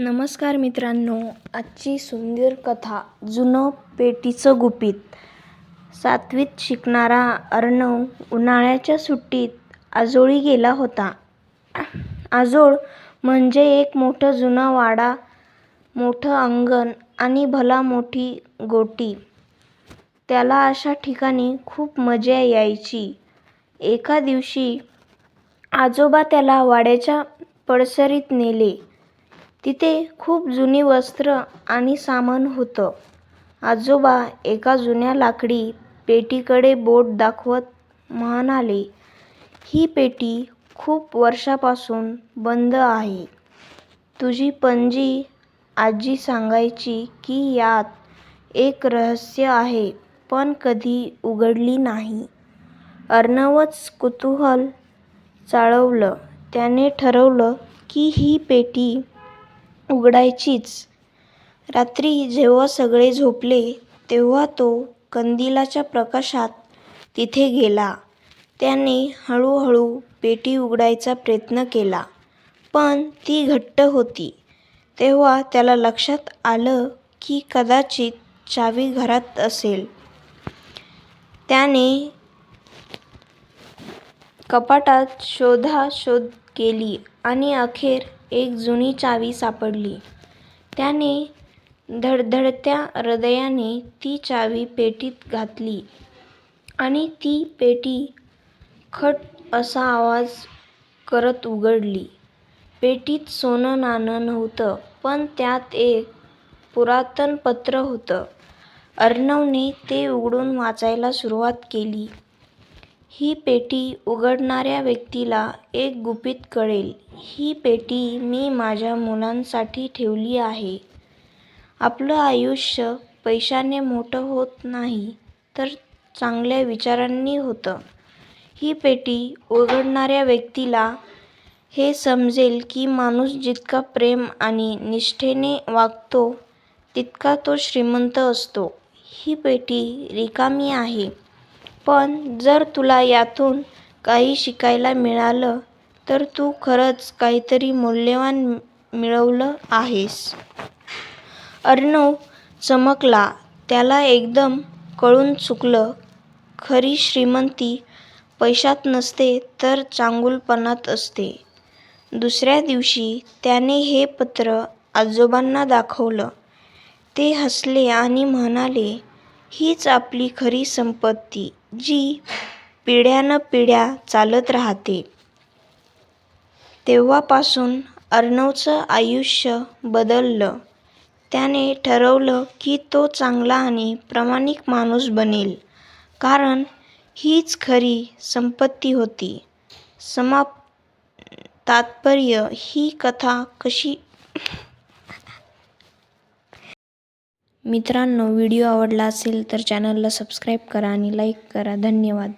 नमस्कार मित्रांनो आजची सुंदर कथा जुनं पेटीचं गुपित. सातवीत शिकणारा अर्णव उन्हाळ्याच्या सुट्टीत आजोळी गेला होता. आजोळ म्हणजे एक मोठं जुना वाडा मोठं अंगण आणि भला मोठी गोटी. त्याला अशा ठिकाणी खूप मजा यायची. एका दिवशी आजोबा त्याला वाड्याच्या पडसरीत नेले. तिथे खूप जुनी वस्त्र आणि सामान होतं. आजोबा एका जुन्या लाकडी पेटीकडे बोट दाखवत म्हणाले ही पेटी खूप वर्षांपासून बंद आहे. तुझी पणजी आजी सांगायची की यात एक रहस्य आहे पण कधी उघडली नाही. अर्णवच कुतूहल चाळवलं. त्याने ठरवलं की ही पेटी उघडायचीच. रात्री जेव्हा सगळे झोपले तेव्हा तो कंदिलाच्या प्रकाशात तिथे गेला. त्याने हळूहळू पेटी उघडायचा प्रयत्न केला पण ती घट्ट होती. तेव्हा त्याला लक्षात आलं की कदाचित चावी घरात असेल. त्याने कपाटात शोधाशोध केली आणि अखेर एक जुनी चावी सापडली. त्याने धडधडत्या हृदयाने ती चावी पेटीत घातली आणि ती पेटी खट असा आवाज करत उघडली. पेटीत सोनं नाणं नव्हतं पण त्यात एक पुरातन पत्र होतं. अर्णवने ते उघडून वाचायला सुरुवात केली. ही पेटी उघडणाऱ्या व्यक्तीला एक गुपित कळेल. ही पेटी मी माझ्या मुलांसाठी ठेवली आहे. आपलं आयुष्य पैशाने मोठं होत नाही तर चांगल्या विचारांनी होतं. ही पेटी उघडणाऱ्या व्यक्तीला हे समजेल की माणूस जितका प्रेम आणि निष्ठेने वागतो तितका तो श्रीमंत असतो. ही पेटी रिकामी आहे. पण जर तुला यातून काही शिकायला मिळालं तर तू खरंच काहीतरी मौल्यवान मिळवलं आहेस. अर्णव चमकला. त्याला एकदम कळून चुकलं. खरी श्रीमंती पैशात नसते तर चांगुलपणात असते. दुसऱ्या दिवशी त्याने हे पत्र आजोबांना दाखवलं. ते हसले आणि म्हणाले हीच आपली खरी संपत्ती. जी पिढ्यानपिढ्या चालत राहते. तेव्हापासून अर्णवचं आयुष्य बदललं. त्याने ठरवलं की तो चांगला आणि प्रामाणिक माणूस बनेल. कारण हीच खरी संपत्ती होती. समाप तात्पर्य ही कथा कशी मित्रांनो व्हिडिओ आवडला असेल तर चॅनलला सबस्क्राईब करा आणि लाईक करा. धन्यवाद.